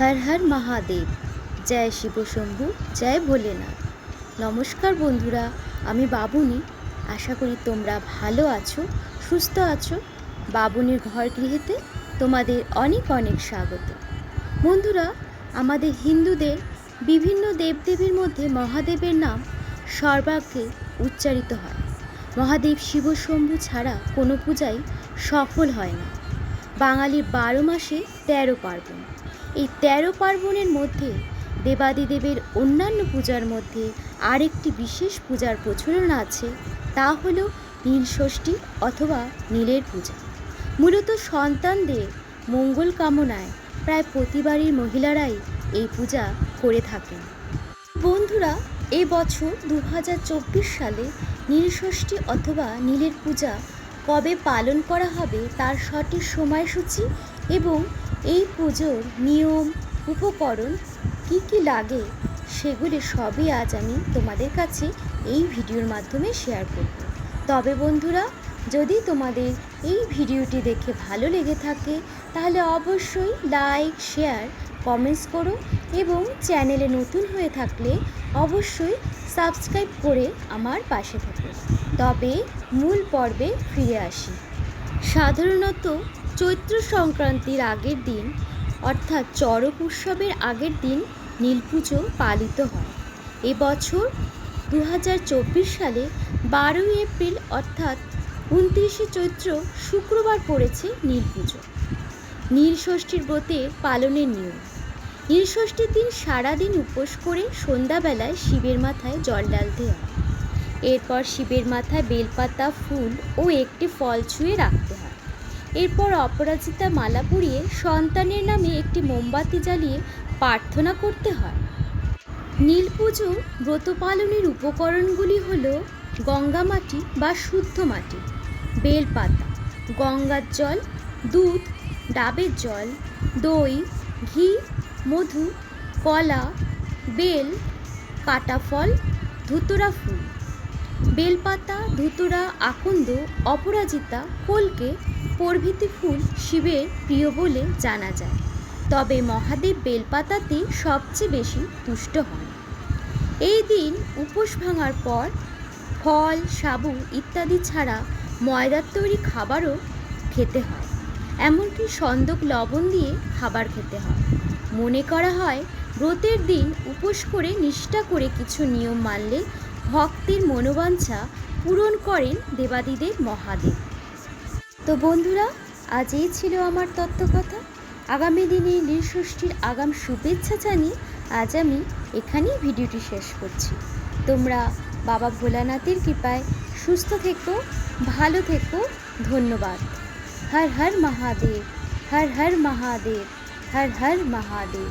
হর হর মহাদেব। জয় শিবশম্ভু জয় ভোলেনাথ। নমস্কার বন্ধুরা, আমি বাবুনি। আশা করি তোমরা ভালো আছো, সুস্থ আছো। বাবুনির ঘর গৃহেতে তোমাদের অনেক অনেক স্বাগত। বন্ধুরা, আমাদের হিন্দুদের বিভিন্ন দেবদেবীর মধ্যে মহাদেবের নাম সর্বাগ্রে উচ্চারিত হয়। মহাদেব শিবশম্ভু ছাড়া কোনো পূজাই সফল হয় না। বাঙালির বারো মাসে তেরো পার্বণ। এই তেরো পার্বণের মধ্যে দেবাদিদেবের অন্যান্য পূজার মধ্যে আরেকটি বিশেষ পূজার প্রচলন আছে, তা হলো নীলষষ্ঠী অথবা নীলের পূজা। মূলত সন্তানদের মঙ্গল কামনায় প্রায় প্রতিবারই মহিলারাই এই পূজা করে থাকেন। বন্ধুরা, এ বছর দু হাজার চব্বিশ সালে নীলষষ্ঠী অথবা নীলের পূজা কবে পালন করা হবে তার সঠিক সময়সূচি এবং এই পুজোর নিয়ম, উপকরণ কি কি লাগে সেগুলি সবই আজ আমি তোমাদের কাছে এই ভিডিওর মাধ্যমে শেয়ার করব। তবে বন্ধুরা, যদি তোমাদের এই ভিডিওটি দেখে ভালো লেগে থাকে, তাহলে অবশ্যই লাইক শেয়ার কমেন্টস করো এবং চ্যানেলে নতুন হয়ে থাকলে অবশ্যই সাবস্ক্রাইব করে আমার পাশে থাকো। তবে মূল পর্বে ফিরে আসি। সাধারণত চৈত্র সংক্রান্তির আগের দিন, অর্থাৎ চড়ক উৎসবের আগের দিন নীলপুজো পালিত হয়। এবছর দু হাজার চব্বিশ সালে বারোই এপ্রিল, অর্থাৎ উনত্রিশে চৈত্র শুক্রবার পড়েছে নীলপুজো নীলষষ্ঠীর ব্রতে পালনের নিয়ম। নীলষষ্ঠীর দিন সারাদিন উপোস করে সন্ধ্যাবেলায় শিবের মাথায় জল ঢালতে হয়। এরপর শিবের মাথায় বেলপাতা, ফুল ও একটি ফল ছুঁয়ে রাখতে হয়। এরপর অপরাজিতা মালা পরিয়ে সন্তানের নামে একটি মোমবাতি জ্বালিয়ে প্রার্থনা করতে হয়। নীল পুজো ব্রত পালনের উপকরণগুলি হল গঙ্গা মাটি বা শুদ্ধ মাটি, বেলপাতা, গঙ্গার জল, দুধ, ডাবের জল, দই, ঘি, মধু, কলা, বেল, কাটা ফল, ধুতুরা ফুল। বেলপাতা, ধুতুরা, আকন্দ, অপরাজিতা, কলকে, প্রভৃতি ফুল শিবের প্রিয় বলে জানা যায়। তবে মহাদেব বেলপাতাতে সবচেয়ে বেশি তুষ্ট হন। এই দিন উপোস ভাঙার পর ফল, সাবু ইত্যাদি ছাড়া ময়দার তৈরি খাবারও খেতে হয়। এমনকি সন্দক লবণ দিয়ে খাবার খেতে হয়। মনে করা হয়, ব্রতের দিন উপোস করে নিষ্ঠা করে কিছু নিয়ম মানলে ভক্তির মনোবাঞ্ছা পূরণ করেন দেবাদিদেব মহাদেব। তো বন্ধুরা, আজ এই ছিল আমার তত্ত্বকথা। আগামী দিনে নীলষষ্ঠীর আগাম শুভেচ্ছা জানিয়ে আজ আমি এখানেই ভিডিওটি শেষ করছি। তোমরা বাবা ভোলানাথের কৃপায় সুস্থ থেকো, ভালো থেকো, ধন্যবাদ। হর হর মহাদেব, হর হর মহাদেব, হর হর মহাদেব।